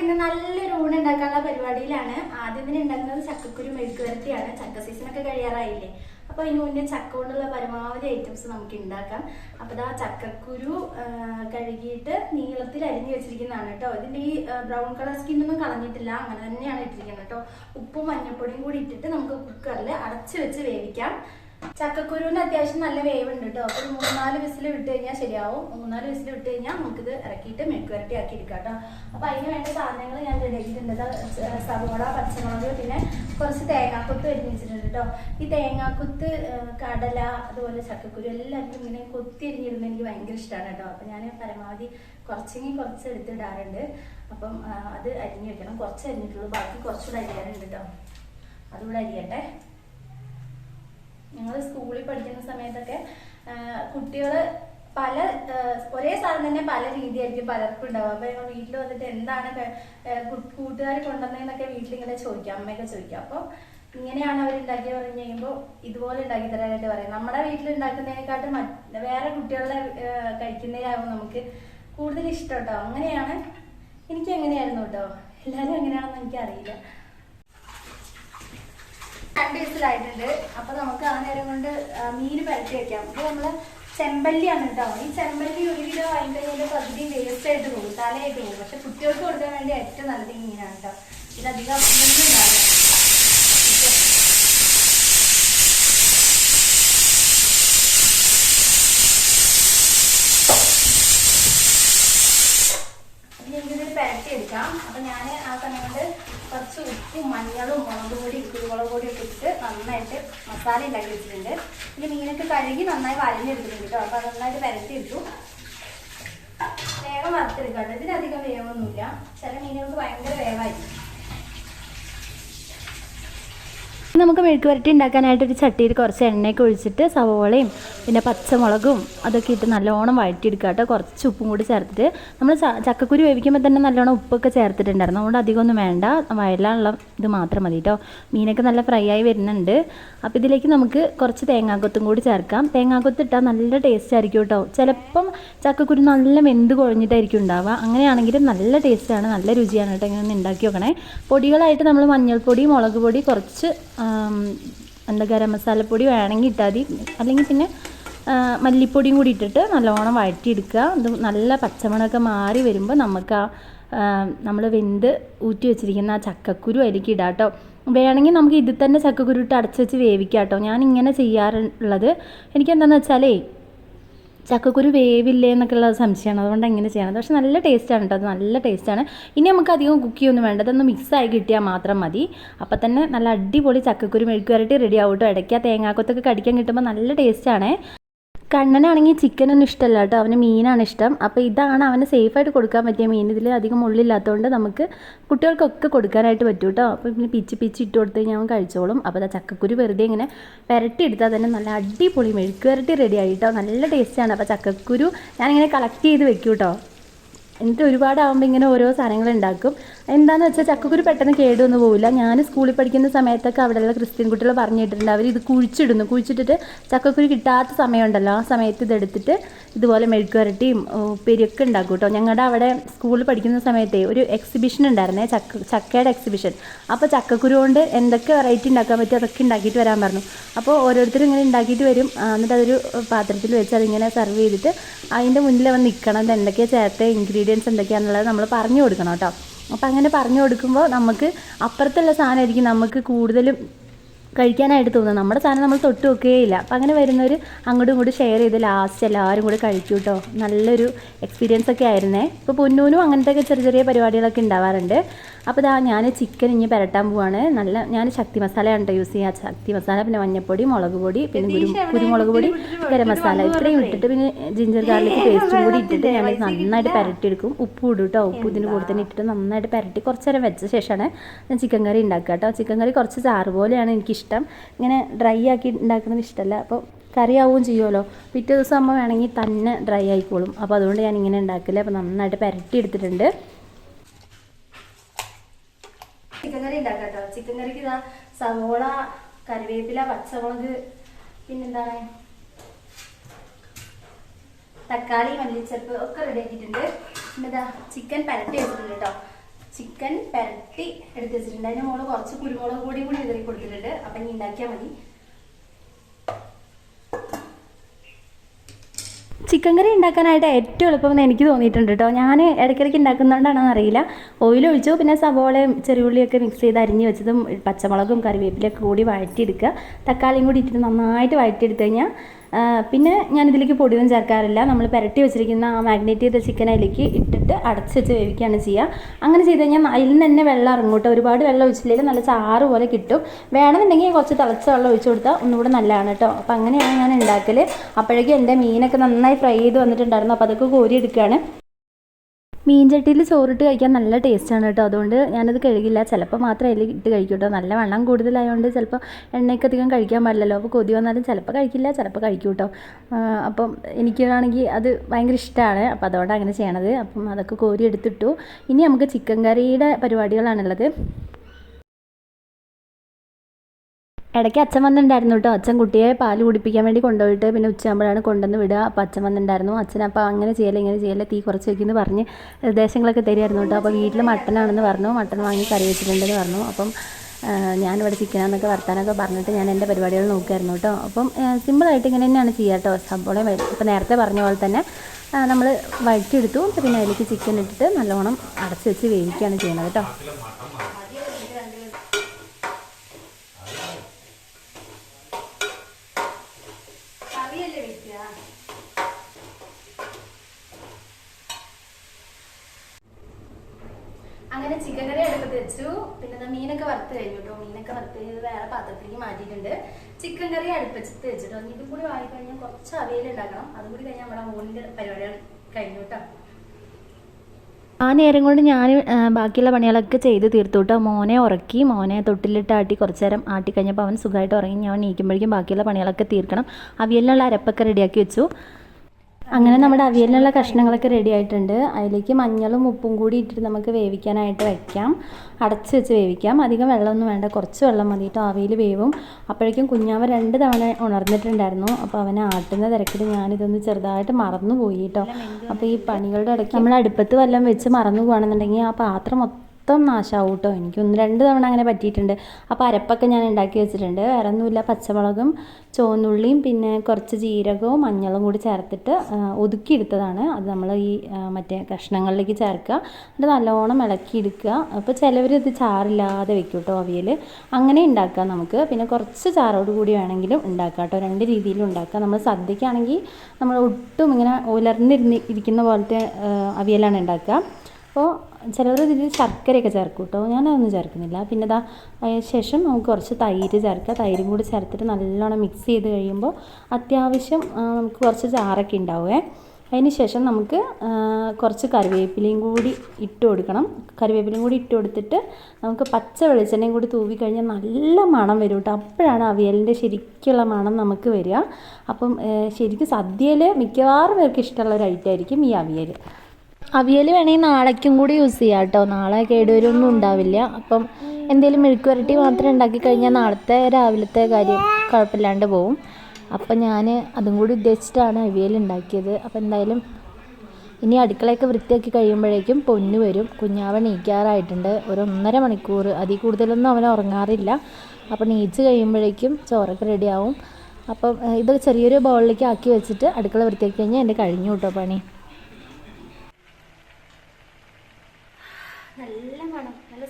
ഇന്ന് നല്ലൊരു ഊണ് ഉണ്ടാക്കാനുള്ള പരിപാടിയിലാണ്. ആദ്യം തന്നെ ഉണ്ടാക്കുന്നത് ചക്കക്കുരു മെഴുക്ക് വരട്ടിയാണ്. ചക്ക സീസണൊക്കെ കഴിയാറായില്ലേ? അപ്പൊ അതിന് മുന്നേ ചക്ക കൊണ്ടുള്ള പരമാവധി ഐറ്റംസ് നമുക്ക് ഉണ്ടാക്കാം. അപ്പൊ ഇതാ ചക്കക്കുരു കഴുകിയിട്ട് നീളത്തിൽ അരിഞ്ഞു വെച്ചിരിക്കുന്നതാണ് കേട്ടോ. ഇതിന്റെ ഈ ബ്രൗൺ കളർ സ്കിൻ ഒന്നും കളഞ്ഞിട്ടില്ല. അങ്ങനെ തന്നെയാണ് ഇട്ടിരിക്കുന്നത് കേട്ടോ. ഉപ്പും മഞ്ഞൾപ്പൊടിയും കൂടി ഇട്ടിട്ട് നമുക്ക് കുക്കറിൽ അടച്ചു വെച്ച് വേവിക്കാം. ചക്കക്കുരുവിന് അത്യാവശ്യം നല്ല വേവുണ്ട് കേട്ടോ. അപ്പൊ ഒരു മൂന്നാൽ വിസിൽ വിട്ട് കഴിഞ്ഞാൽ ശരിയാവും. മൂന്നാൽ വിസിൽ വിട്ട് കഴിഞ്ഞാൽ നമുക്കിത് ഇറക്കിയിട്ട് മെഴുക്കുവരട്ടി ആക്കി എടുക്കാം കേട്ടോ. അപ്പൊ അതിന് വേണ്ട സാധനങ്ങൾ ഞാൻ റെഡിയാക്കിയിട്ടുണ്ട് സവോള പച്ചമുളക് പിന്നെ കുറച്ച് തേങ്ങാക്കൊത്ത് അരിഞ്ഞ് വെച്ചിട്ടുണ്ട് കേട്ടോ. ഈ തേങ്ങാക്കൊത്ത് കടല അതുപോലെ ചക്കക്കുരു എല്ലാവർക്കും ഇങ്ങനെ കൊത്തി അരിഞ്ഞിരുന്ന എനിക്ക് ഭയങ്കര ഇഷ്ടമാണ് കേട്ടോ. അപ്പൊ ഞാൻ പരമാവധി കുറച്ചെങ്കിൽ കുറച്ച് എടുത്തിടാറുണ്ട് അപ്പം അത് അരിഞ്ഞ് വെക്കണം കുറച്ച് അരിഞ്ഞിട്ടുള്ളൂ. ബാക്കി കുറച്ചുകൂടെ അരിയാറുണ്ട് കേട്ടോ. അതുകൂടെ അരിയട്ടെ. ഞങ്ങൾ സ്കൂളിൽ പഠിക്കുന്ന സമയത്തൊക്കെ കുട്ടികൾ പല ഒരേ സാധനം തന്നെ പല രീതിയായിരിക്കും പലർക്കും ഉണ്ടാവുക. അപ്പൊ ഞങ്ങൾ വീട്ടിൽ വന്നിട്ട് എന്താണ് കൂട്ടുകാർ കൊണ്ടുവന്നതെന്നൊക്കെ വീട്ടിൽ ഇങ്ങനെ ചോദിക്കാം അമ്മയൊക്കെ ചോദിക്കാം. അപ്പോൾ ഇങ്ങനെയാണ് അവർ ഉണ്ടാക്കി പറഞ്ഞു കഴിയുമ്പോൾ ഇതുപോലെ ഉണ്ടാക്കി തരാനായിട്ട് പറയും നമ്മുടെ വീട്ടിൽ ഉണ്ടാക്കുന്നതിനെക്കാട്ടും വേറെ കുട്ടികളുടെ കഴിക്കുന്നതിലാവും നമുക്ക് കൂടുതൽ ഇഷ്ടം കേട്ടോ. അങ്ങനെയാണ്. എനിക്ക് എങ്ങനെയായിരുന്നു കേട്ടോ. എല്ലാവരും എങ്ങനെയാണെന്ന് എനിക്കറിയില്ല. രണ്ട് വിസിലായിട്ടുണ്ട് അപ്പൊ നമുക്ക് ആ നേരം കൊണ്ട് മീൻ പരത്തി വെക്കാം. ഇത് നമ്മൾ ചെമ്പല്ലിയാണ് കേട്ടോ. ഈ ചെമ്പല്ലി ഒരു കിലോ വാങ്ങിക്കഴിഞ്ഞാൽ പകുതി വേസ്റ്റ് ആയിട്ട് പോകും തലയായിട്ട് പോകും. പക്ഷെ കുട്ടികൾക്ക് കൊടുക്കാൻ വേണ്ടി ഏറ്റവും നല്ലത് ഈ മീനാണ് കേട്ടോ. ഇതധികം ഒന്നും ഉണ്ടാവില്ല. ഇനി എനിക്കിത് പരത്തി എടുക്കാം. അപ്പൊ ഞാൻ ആ സമയം കൊണ്ട് കുറച്ച് ഉപ്പും മഞ്ഞളും മുളക് പൊടി കുരുമുളക് പൊടി ഒക്കെ ഇട്ടിട്ട് നന്നായിട്ട് മസാല ഉണ്ടാക്കി വെച്ചിട്ടുണ്ട്. ഇനി മീനൊക്കെ കഴുകി നന്നായി വരഞ്ഞെടുത്തിട്ടുണ്ട് കേട്ടോ. അപ്പൊ അത് നന്നായിട്ട് വരട്ടി ഇട്ടു. വേഗം വറുത്തെടുക്കാം. ഇതിനധികം വേവൊന്നുമില്ല. ചില മീനുകൾക്ക് ഭയങ്കര വേവായിരിക്കും. നമുക്ക് മെഴുക്ക് വരട്ടി ഉണ്ടാക്കാനായിട്ട് ഒരു ചട്ടിയിൽ കുറച്ച് എണ്ണയൊക്കെ ഒഴിച്ചിട്ട് സവോളയും പിന്നെ പച്ചമുളകും അതൊക്കെ ഇട്ട് നല്ലോണം വഴറ്റിയെടുക്കുക കേട്ടോ. കുറച്ച് ഉപ്പും കൂടി ചേർത്തിട്ട്. നമ്മൾ ചക്കക്കുരി വേവിക്കുമ്പോൾ തന്നെ നല്ലോണം ഉപ്പൊക്കെ ചേർത്തിട്ടുണ്ടായിരുന്നു. അതുകൊണ്ട് അധികമൊന്നും വേണ്ട. വയലാനുള്ള ഇത് മാത്രം മതി കേട്ടോ. മീനൊക്കെ നല്ല ഫ്രൈ ആയി വരുന്നുണ്ട്. അപ്പോൾ ഇതിലേക്ക് നമുക്ക് കുറച്ച് തേങ്ങാക്കൊത്തും കൂടി ചേർക്കാം. തേങ്ങാക്കൊത്ത് ഇട്ടാൽ നല്ല ടേസ്റ്റ് ആയിരിക്കും കേട്ടോ. ചിലപ്പം ചക്കക്കുരു നല്ല വെന്ത് കുഴഞ്ഞിട്ടായിരിക്കും ഉണ്ടാവുക. അങ്ങനെയാണെങ്കിൽ നല്ല ടേസ്റ്റാണ് നല്ല രുചിയാണ് കേട്ടോ ഇങ്ങനെ ഒന്ന് ഉണ്ടാക്കി നോക്കണേ. പൊടികളായിട്ട് നമ്മൾ മഞ്ഞൾപ്പൊടി മുളക് പൊടി കുറച്ച് എന്താ ഗരം മസാലപ്പൊടി വേണമെങ്കിൽ ഇട്ടാൽ മതി. അല്ലെങ്കിൽ പിന്നെ മല്ലിപ്പൊടിയും കൂടി ഇട്ടിട്ട് നല്ലോണം വഴറ്റിയെടുക്കുക. അത് നല്ല പച്ചമണമൊക്കെ മാറി വരുമ്പോൾ നമുക്ക് ആ നമ്മൾ വെന്ത് ഊറ്റി വെച്ചിരിക്കുന്ന ആ ചക്കക്കുരു അതിലേക്ക് ഇടാം കേട്ടോ. വേണമെങ്കിൽ നമുക്ക് ഇതിൽ തന്നെ ചക്കക്കുരു ഇട്ട് അടച്ച് വെച്ച് വേവിക്കാം കേട്ടോ. ഞാൻ ഇങ്ങനെ ചെയ്യാറുള്ളത്. എനിക്കെന്താണെന്ന് വെച്ചാലേ ചക്കക്കുരു വേവില്ലേ എന്നൊക്കെയുള്ള സംശയമാണ്. അതുകൊണ്ട് എങ്ങനെ ചെയ്യണം. പക്ഷെ നല്ല ടേസ്റ്റാണ് കേട്ടോ അത് നല്ല ടേസ്റ്റാണ്. ഇനി നമുക്ക് അധികം കുക്ക് ചെയ്യൊന്നും വേണ്ട. അതൊന്ന് മിക്സായി കിട്ടിയാൽ മാത്രം മതി. അപ്പം തന്നെ നല്ല അടിപൊളി ചക്കക്കുരു മെഴുക്ക് വരട്ടി റെഡി ആവും കേട്ടോ ഇടയ്ക്ക് ആ തേങ്ങാക്കൊത്തൊക്കെ കടിക്കാൻ കിട്ടുമ്പോൾ നല്ല ടേസ്റ്റാണേ. കണ്ണനാണെങ്കിൽ ചിക്കനൊന്നും ഇഷ്ടമല്ല കേട്ടോ. അവന് മീനാണ് ഇഷ്ടം. അപ്പോൾ ഇതാണ് അവന് സേഫായിട്ട് കൊടുക്കാൻ പറ്റിയ മീൻ. ഇതിൽ അധികം ഉള്ളില്ലാത്തതുകൊണ്ട് നമുക്ക് കുട്ടികൾക്കൊക്കെ കൊടുക്കാനായിട്ട് പറ്റും കേട്ടോ. അപ്പോൾ പിന്നെ പിച്ച് പിച്ച് ഇട്ട് കൊടുത്ത് കഴിഞ്ഞാൽ അവൻ കഴിച്ചോളും. അപ്പോൾ അത് ചക്കക്കുരു വെറുതെ ഇങ്ങനെ പുരട്ടി എടുത്താൽ തന്നെ നല്ല അടിപൊളി മെഴുക്ക് വരട്ടി റെഡി ആയി കേട്ടോ. നല്ല ടേസ്റ്റാണ് അപ്പോൾ ചക്കക്കുരു ഞാനിങ്ങനെ കളക്ട് ചെയ്ത് വെക്കും കേട്ടോ. എന്നിട്ട് ഒരുപാടാകുമ്പോൾ ഇങ്ങനെ ഓരോ സാധനങ്ങൾ ഉണ്ടാക്കും. എന്താണെന്ന് വെച്ചാൽ ചക്കക്കുരു പെട്ടെന്ന് കേടുവന്ന് പോവില്ല. ഞാൻ സ്കൂളിൽ പഠിക്കുന്ന സമയത്തൊക്കെ അവിടെയുള്ള ക്രിസ്ത്യൻ കുട്ടികൾ പറഞ്ഞു കേട്ടിട്ടുണ്ട് അവർ ഇത് കുഴിച്ചിടുന്നു. കുഴിച്ചിട്ടിട്ട് ചക്കക്കുരു കിട്ടാത്ത സമയമുണ്ടല്ലോ. ആ സമയത്ത് ഇതെടുത്തിട്ട് ഇതുപോലെ മെഴുക്ക് വരട്ടിയും ഉപ്പേരിയൊക്കെ ഉണ്ടാക്കും കേട്ടോ. ഞങ്ങളുടെ അവിടെ സ്കൂളിൽ പഠിക്കുന്ന സമയത്തെ ഒരു എക്സിബിഷൻ ഉണ്ടായിരുന്നേ. ചക്ക ചക്കയുടെ എക്സിബിഷൻ അപ്പോൾ ചക്കക്കുരു കൊണ്ട് എന്തൊക്കെ വെറൈറ്റി ഉണ്ടാക്കാൻ പറ്റും അതൊക്കെ ഉണ്ടാക്കിയിട്ട് വരാൻ പറഞ്ഞു. അപ്പോൾ ഓരോരുത്തരും ഇങ്ങനെ ഉണ്ടാക്കിയിട്ട് വരും. എന്നിട്ട് അതൊരു പാത്രത്തിൽ വെച്ച് അതിങ്ങനെ സെർവ് ചെയ്തിട്ട് അതിന്റെ മുന്നിൽ വന്ന് നിൽക്കണം എന്തൊക്കെയാണ് ചേർത്ത? ഇൻഗ്രീഡിയൻസ് എന്തൊക്കെയാണെന്നുള്ളത് നമ്മൾ പറഞ്ഞു കൊടുക്കണം കേട്ടോ. അപ്പോൾ അങ്ങനെ പറഞ്ഞു കൊടുക്കുമ്പോൾ നമുക്ക് അപ്പുറത്തുള്ള സാധനമായിരിക്കും നമുക്ക് കൂടുതലും കഴിക്കാനായിട്ട് തോന്നുന്നത്. നമ്മുടെ സാധനം നമ്മൾ തൊട്ട് നോക്കുകയില്ല. അപ്പം അങ്ങനെ വരുന്നവർ അങ്ങോട്ടും ഇങ്ങോട്ടും ഷെയർ ചെയ്ത് ലാസ്റ്റ് എല്ലാവരും കൂടി കഴിക്കും കേട്ടോ നല്ലൊരു എക്സ്പീരിയൻസ് ഒക്കെ ആയിരുന്നേ. ഇപ്പോൾ പൊന്നൂനും അങ്ങനത്തെ ഒക്കെ ചെറിയ ചെറിയ പരിപാടികളൊക്കെ ഉണ്ടാവാറുണ്ട്. അപ്പോൾ ഇതാ ഞാൻ ചിക്കൻ ഇനി പുരട്ടാൻ പോവാണ്. നല്ല ഞാൻ ശക്തി മസാലയാണ് യൂസ് ചെയ്യുക. ശക്തി മസാല പിന്നെ മഞ്ഞപ്പൊടി മുളക് പൊടി പിന്നെ കുരു കുരുമുളക് പൊടി ഗരം മസാല ഇത്രയും ഇട്ടിട്ട് പിന്നെ ജിഞ്ചർ ഗാർലിക് പേസ്റ്റും കൂടി ഇട്ടിട്ട് ഞാൻ നന്നായിട്ട് പുരട്ടിയെടുക്കും ഉപ്പ് ഇടും കേട്ടോ ഉപ്പ് ഇതിന്റെ കൂടെ തന്നെ ഇട്ടിട്ട് നന്നായിട്ട് പുരട്ടി കുറച്ച് നേരം വെച്ച ശേഷമാണ് ഞാൻ ചിക്കൻ കറി ഉണ്ടാക്കുക കേട്ടോ ചിക്കൻ കറി കുറച്ച് ചാറ് പോലെയാണ് എനിക്കിഷ്ടം. ഇങ്ങനെ ഡ്രൈ ആക്കി ഉണ്ടാക്കുന്നത് ഇഷ്ടമല്ല അപ്പോൾ കറിയാവുകയും ചെയ്യുമല്ലോ പിറ്റേ ദിവസം അമ്മ വേണമെങ്കിൽ തന്നെ ഡ്രൈ ആയിക്കോളും. അപ്പോൾ അതുകൊണ്ട് ഞാൻ ഇങ്ങനെ ഉണ്ടാക്കില്ല അപ്പോൾ നന്നായിട്ട് പുരട്ടി എടുത്തിട്ടുണ്ട്. ചിക്കൻ കറി ഉണ്ടാക്കാം ചിക്കൻ കറിക്ക് ഇതാ സവോള കറിവേപ്പില പച്ചമുളക് പിന്നെന്താണ്? തക്കാളി മല്ലിച്ചപ്പ് ഒക്കെ റെഡി ആക്കിയിട്ടുണ്ട്. പിന്നെ ഇതാ ചിക്കൻ പരട്ടി വെച്ചിട്ടുണ്ട് കേട്ടോ. ചിക്കൻ പരട്ടി എടുത്ത് വെച്ചിട്ടുണ്ട്. അതിന് മോൾ കുറച്ച് കുരുമുളക് പൊടിയും കൂടി ഇതറി കൊടുത്തിട്ടുണ്ട്. അപ്പം ഇനി ഉണ്ടാക്കിയാൽ മതി. ചിക്കൻ കറി ഉണ്ടാക്കാനായിട്ട് ഏറ്റവും എളുപ്പം എന്ന് എനിക്ക് തോന്നിയിട്ടുണ്ട് കേട്ടോ. ഞാൻ ഇടയ്ക്കിടയ്ക്ക് ഉണ്ടാക്കുന്നതുകൊണ്ടാണോ അറിയില്ല. ഓയിൽ ഒഴിച്ചു പിന്നെ സവോളയും ചെറിയുള്ളിയൊക്കെ മിക്സ് ചെയ്ത് അരിഞ്ഞ് വെച്ചതും പച്ചമുളകും കറിവേപ്പിലൊക്കെ കൂടി വഴറ്റിയെടുക്കുക. തക്കാളിയും കൂടി ഇട്ടിട്ട് നന്നായിട്ട് വഴറ്റിയെടുത്ത് കഴിഞ്ഞാൽ പിന്നെ ഞാനിതിലേക്ക് പൊടിയൊന്നും ചേർക്കാറില്ല. നമ്മൾ പുരട്ടി വെച്ചിരിക്കുന്ന ആ മാഗ്നേറ്റ് ചെയ്ത ചിക്കൻ അതിലേക്ക് ഇട്ടിട്ട് അടച്ച് വെച്ച് വേവിക്കുകയാണ് ചെയ്യുക. അങ്ങനെ ചെയ്ത് കഴിഞ്ഞാൽ അതിൽ നിന്ന് തന്നെ വെള്ളം ഇറങ്ങും ഒരുപാട് വെള്ളം ഒഴിച്ചില്ലെങ്കിൽ നല്ല ചാറ് പോലെ കിട്ടും. വേണമെന്നുണ്ടെങ്കിൽ കുറച്ച് തിളച്ച വെള്ളം ഒഴിച്ചു കൊടുത്താൽ ഒന്നുകൂടെ നല്ലതാണ് കേട്ടോ. അപ്പോൾ അങ്ങനെയാണ് ഞാൻ ഉണ്ടാക്കൽ അപ്പോഴേക്കും എന്റെ മീനൊക്കെ നന്നായി ഫ്രൈ ചെയ്ത് വന്നിട്ടുണ്ടായിരുന്നു. അപ്പോൾ അതൊക്കെ കോരി എടുക്കുകയാണ് മീൻ ചട്ടിയിൽ ചോറിട്ട് കഴിക്കാൻ നല്ല ടേസ്റ്റാണ് കേട്ടോ. അതുകൊണ്ട് ഞാനത് കഴുകില്ല. ചിലപ്പോൾ മാത്രമേ അതിൽ ഇട്ട് കഴിക്കൂട്ടോ. നല്ല വെള്ളം കൂടുതലായതുകൊണ്ട് ചിലപ്പോൾ എണ്ണയ്ക്ക് അധികം കഴിക്കാൻ പാടില്ലല്ലോ. അപ്പോൾ കൊതി വന്നാലും ചിലപ്പോൾ കഴിക്കില്ല ചിലപ്പോൾ കഴിക്കും കേട്ടോ അപ്പം എനിക്കാണെങ്കിൽ അത് ഭയങ്കര ഇഷ്ടമാണ്. അപ്പോൾ അതുകൊണ്ട് അങ്ങനെ ചെയ്യണത്. അപ്പം അതൊക്കെ കോരി എടുത്തിട്ടു ഇനി നമുക്ക് ചിക്കൻ കറിയുടെ പരിപാടികളാണുള്ളത്. ഇടയ്ക്ക് അച്ഛൻ വന്നിട്ടുണ്ടായിരുന്നു കേട്ടോ. അച്ഛൻ കുട്ടിയെ പാൽ കുടിപ്പിക്കാൻ വേണ്ടി കൊണ്ടുപോയിട്ട് പിന്നെ ഉച്ചയാകുമ്പോഴാണ് കൊണ്ടുവന്ന് വിടുക. അപ്പോൾ അച്ഛൻ വന്നിട്ടുണ്ടായിരുന്നു. അച്ഛൻ അപ്പോൾ അങ്ങനെ ചെയ്യല്ല ഇങ്ങനെ ചെയ്യല്ല തീ കുറച്ച് വയ്ക്കുമെന്ന് പറഞ്ഞ് നിർദ്ദേശങ്ങളൊക്കെ തരുമായിരുന്നു കേട്ടോ. അപ്പോൾ വീട്ടിൽ മട്ടനാണെന്ന് പറഞ്ഞു. മട്ടൺ വാങ്ങി കറി വെച്ചിട്ടുണ്ടെന്ന് പറഞ്ഞു. അപ്പം ഞാനിവിടെ ചിക്കനാന്നൊക്കെ വർത്താനൊക്കെ പറഞ്ഞിട്ട് ഞാൻ എന്റെ പരിപാടികൾ നോക്കിയായിരുന്നു കേട്ടോ. അപ്പം സിമ്പിളായിട്ട് ഇങ്ങനെ തന്നെയാണ് ചെയ്യുക കേട്ടോ. സംഭവം ഇപ്പോൾ നേരത്തെ പറഞ്ഞ പോലെ തന്നെ നമ്മൾ വഴറ്റിയെടുത്തു. പിന്നെ അതിലേക്ക് ചിക്കൻ ഇട്ടിട്ട് നല്ലോണം അടച്ച് വെച്ച് വേവിക്കുകയാണ് ചെയ്യുന്നത് കേട്ടോ. അങ്ങനെ ചിക്കൻ കറി അടുപ്പത്ത് വെച്ചു. പിന്നെ മീനൊക്കെ വറുത്ത് കഴിഞ്ഞു കേട്ടോ മീനൊക്കെ വറുത്ത് കഴിഞ്ഞത് വേറെ പാത്രത്തിലേക്ക് മാറ്റിയിട്ടുണ്ട്. ചിക്കൻ കറി അടുപ്പത്ത് വെച്ചിട്ടോ ഇതും കൂടി വായി കഴിഞ്ഞാൽ കുറച്ച് അവയിൽ ഉണ്ടാക്കണം. അതും കൂടി കഴിഞ്ഞാൽ നമ്മുടെ മോളിന്റെ പരിപാടികൾ കഴിഞ്ഞു കേട്ടോ ആ നേരം കൊണ്ട് ഞാൻ ബാക്കിയുള്ള പണികളൊക്കെ ചെയ്ത് തീർത്തു കേട്ടോ മോനെ ഉറക്കി മോനെ തൊട്ടിലിട്ട് ആട്ടി കുറച്ച് നേരം ആട്ടി കഴിഞ്ഞപ്പോൾ അവൻ സുഖമായിട്ട് ഉറങ്ങി. ഞാൻ നീക്കുമ്പോഴേക്കും ബാക്കിയുള്ള പണികളൊക്കെ തീർക്കണം. അവിയലിനുള്ള അരപ്പൊക്കെ റെഡിയാക്കി വെച്ചു. അങ്ങനെ നമ്മുടെ അവിയലിനുള്ള കഷ്ണങ്ങളൊക്കെ റെഡി ആയിട്ടുണ്ട്. അതിലേക്ക് മഞ്ഞളും ഉപ്പും കൂടി ഇട്ടിട്ട് നമുക്ക് വേവിക്കാനായിട്ട് വയ്ക്കാം അടച്ച് വെച്ച് വേവിക്കാം. അധികം വെള്ളമൊന്നും വേണ്ട. കുറച്ച് വെള്ളം മതി കേട്ടോ അവിയൽ വേവും. അപ്പോഴേക്കും കുഞ്ഞാവ രണ്ട് തവണ ഉണർന്നിട്ടുണ്ടായിരുന്നു. അപ്പോൾ അവനെ ആട്ടുന്ന തിരക്കിൽ ഞാനിതൊന്ന് ചെറുതായിട്ട് മറന്നു പോയി കേട്ടോ അപ്പോൾ ഈ പണികളുടെ ഇടയ്ക്ക് നമ്മൾ അടുപ്പത്ത് വല്ലതും വെച്ച് മറന്നു പോകുകയാണെന്നുണ്ടെങ്കിൽ ആ പാത്രം മൊത്തം നാശമാവും കേട്ടോ എനിക്ക് ഒന്ന് രണ്ട് തവണ അങ്ങനെ പറ്റിയിട്ടുണ്ട്. അപ്പോൾ അരപ്പൊക്കെ ഞാൻ ഉണ്ടാക്കി വെച്ചിട്ടുണ്ട്. വേറെ ഒന്നുമില്ല പച്ചമുളകും ചുവന്നുള്ളിയും പിന്നെ കുറച്ച് ജീരകവും മഞ്ഞളും കൂടി ചേർത്തിട്ട് ഒതുക്കിയെടുത്തതാണ്. അത് നമ്മൾ ഈ മറ്റേ കഷ്ണങ്ങളിലേക്ക് ചേർക്കുക. എന്നിട്ട് നല്ലോണം ഇളക്കിയെടുക്കുക. അപ്പോൾ ചിലവർ ഇത് ചാറില്ലാതെ വെക്കും കേട്ടോ അവിയൽ അങ്ങനെ ഉണ്ടാക്കാം നമുക്ക്. പിന്നെ കുറച്ച് ചാറോട് കൂടി വേണമെങ്കിലും ഉണ്ടാക്കാം കേട്ടോ രണ്ട് രീതിയിലും ഉണ്ടാക്കാം. നമ്മൾ സദ്യക്കാണെങ്കിൽ നമ്മൾ ഒട്ടും ഇങ്ങനെ ഉലർന്നിരുന്ന് ഇരിക്കുന്ന പോലത്തെ അവിയലാണ് ഉണ്ടാക്കുക. അപ്പോൾ ചിലവർ ഇതിൽ ശർക്കരയൊക്കെ ചേർക്കും കേട്ടോ ഞാനതൊന്നും ചേർക്കുന്നില്ല. പിന്നെ ഇതാ അതിന് ശേഷം നമുക്ക് കുറച്ച് തൈര് ചേർക്കുക തൈരും കൂടി ചേർത്തിട്ട് നല്ലോണം മിക്സ് ചെയ്ത് കഴിയുമ്പോൾ അത്യാവശ്യം നമുക്ക് കുറച്ച് ചാറൊക്കെ ഉണ്ടാവുമേ അതിന് ശേഷം നമുക്ക് കുറച്ച് കറിവേപ്പിലയും കൂടി ഇട്ട് കൊടുക്കണം. കറിവേപ്പിലയും കൂടി ഇട്ട് കൊടുത്തിട്ട് നമുക്ക് പച്ച വെളിച്ചെണ്ണയും കൂടി തൂവി കഴിഞ്ഞാൽ നല്ല മണം വരും കേട്ടോ അപ്പോഴാണ് അവിയലിന്റെ ശരിക്കുള്ള മണം നമുക്ക് വരിക. അപ്പം ശരിക്കും സദ്യയിൽ മിക്കവാറും പേർക്ക് ഇഷ്ടമുള്ള ഒരു ഐറ്റം ആയിരിക്കും ഈ അവിയൽ അവിയൽ വേണമെങ്കിൽ നാളേക്കും കൂടി യൂസ് ചെയ്യാം കേട്ടോ നാളെ കേടുവരൊന്നും ഉണ്ടാവില്ല. അപ്പം എന്തെങ്കിലും മെഴുക്ക് വരട്ടി മാത്രം ഉണ്ടാക്കി കഴിഞ്ഞാൽ നാളത്തെ രാവിലത്തെ കാര്യം കുഴപ്പമില്ലാണ്ട് പോവും. അപ്പം ഞാൻ അതും കൂടി ഉദ്ദേശിച്ചിട്ടാണ് അവിയൽ ഉണ്ടാക്കിയത്. അപ്പം എന്തായാലും ഇനി അടുക്കളയൊക്കെ വൃത്തിയാക്കി കഴിയുമ്പോഴേക്കും പൊന്നു വരും. കുഞ്ഞാവൻ നീക്കാറായിട്ടുണ്ട് ഒരു ഒന്നര മണിക്കൂർ. അതിൽ കൂടുതലൊന്നും അവൻ ഉറങ്ങാറില്ല. അപ്പം നീച്ച് കഴിയുമ്പോഴേക്കും ചോറൊക്കെ റെഡിയാവും. അപ്പം ഇത് ചെറിയൊരു ബൗളിലേക്ക് ആക്കി വെച്ചിട്ട് അടുക്കള വൃത്തിയാക്കി കഴിഞ്ഞാൽ എന്റെ കഴിഞ്ഞു കേട്ടോ പണി നല്ല മണം നല്ല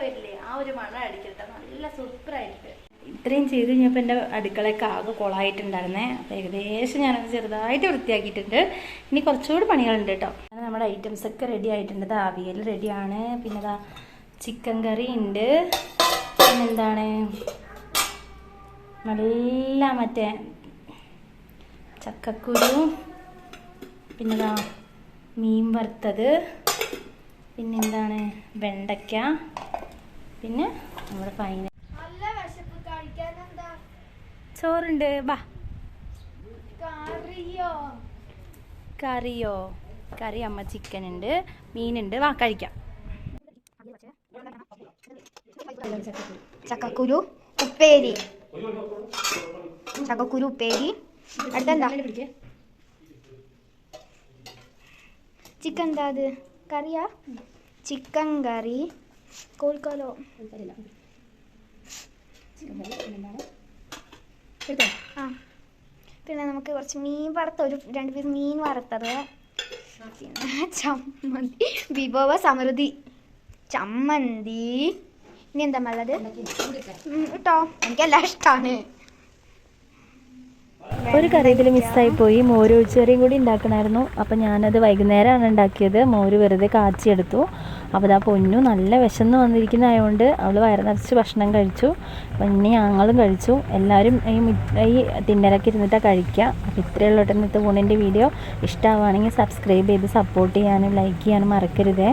വരില്ലേ ആ ഒരു മണം അടിക്കട്ടെ നല്ല സൂപ്പറായിട്ട്. ഇത്രയും ചെയ്ത് കഴിഞ്ഞപ്പോൾ എന്റെ അടുക്കളയൊക്കെ ആകെ കൊളായിട്ടുണ്ടായിരുന്നേ. അപ്പോൾ ഏകദേശം ഞാനത് ചെറുതായിട്ട് വൃത്തിയാക്കിയിട്ടുണ്ട്. ഇനി കുറച്ചുകൂടി പണികളുണ്ട് കേട്ടോ. അങ്ങനെ നമ്മുടെ ഐറ്റംസ് ഒക്കെ റെഡി ആയിട്ടുണ്ട്. ദാ അവിയൽ റെഡിയാണ് പിന്നെ ദാ ചിക്കൻ കറി ഉണ്ട്. പിന്നെന്താണ് നല്ല മറ്റേ ചക്കക്കുരു. പിന്നെ ദാ മീൻ വറുത്തത്. പിന്നെന്താണ്? വെണ്ടയ്ക്ക. പിന്നെ നമ്മുടെ ഫൈന നല്ല വിശപ്പ് കഴിക്കാൻ എന്താ ചോറുണ്ട്. ബാ. കറിയോ? കറിയോ? കറി അമ്മ ചിക്കൻ ഉണ്ട് മീനുണ്ട്. വാ കഴിക്കാം. ചക്കക്കുരു ഉപ്പേരി. ചക്കക്കുരു ഉപ്പേരി. അടുത്തെന്താ? ചിക്കൻ എന്താ അത്? കറിയാ? ചിക്കൻ കറി. കോഴിക്കോലോ ആ. പിന്നെ നമുക്ക് കുറച്ച് മീൻ വറുത്ത ഒരു രണ്ട് പീസ് മീൻ വറുത്തത്. പിന്നെ ചമ്മന്തി. വിഭവ സമൃദ്ധി. ചമ്മന്തി. ഇനി എന്താ ഉള്ളത് ഉം, കേട്ടോ എനിക്കെല്ലാം ഇഷ്ടമാണ് ഒരു കറി ഇതിൽ മിസ്സായി പോയി. മോര് ഒഴിച്ചുകറിയും കൂടി ഉണ്ടാക്കണമായിരുന്നു. അപ്പം ഞാനത് വൈകുന്നേരമാണ് ഉണ്ടാക്കിയത്. മോര് വെറുതെ കാച്ചിയെടുത്തു. അപ്പോൾ ഇതാ പൊന്നു നല്ല വിശന്ന് വന്നിരിക്കുന്നതായതുകൊണ്ട് അവൾ വയറ് നിറച്ച് ഭക്ഷണം കഴിച്ചു. അപ്പം ഇനി ഞങ്ങളും കഴിച്ചു. എല്ലാവരും ഈ ഈ തിന്നലൊക്കെ ഇരുന്നിട്ടാണ് കഴിക്കുക. അപ്പോൾ ഇത്രയേ ഉള്ളൂ ഇന്നത്തെ ഊണിന്റെ വീഡിയോ. ഇഷ്ടമാവുകയാണെങ്കിൽ സബ്സ്ക്രൈബ് ചെയ്ത് സപ്പോർട്ട് ചെയ്യാനും ലൈക്ക് ചെയ്യാനും മറക്കരുതേ.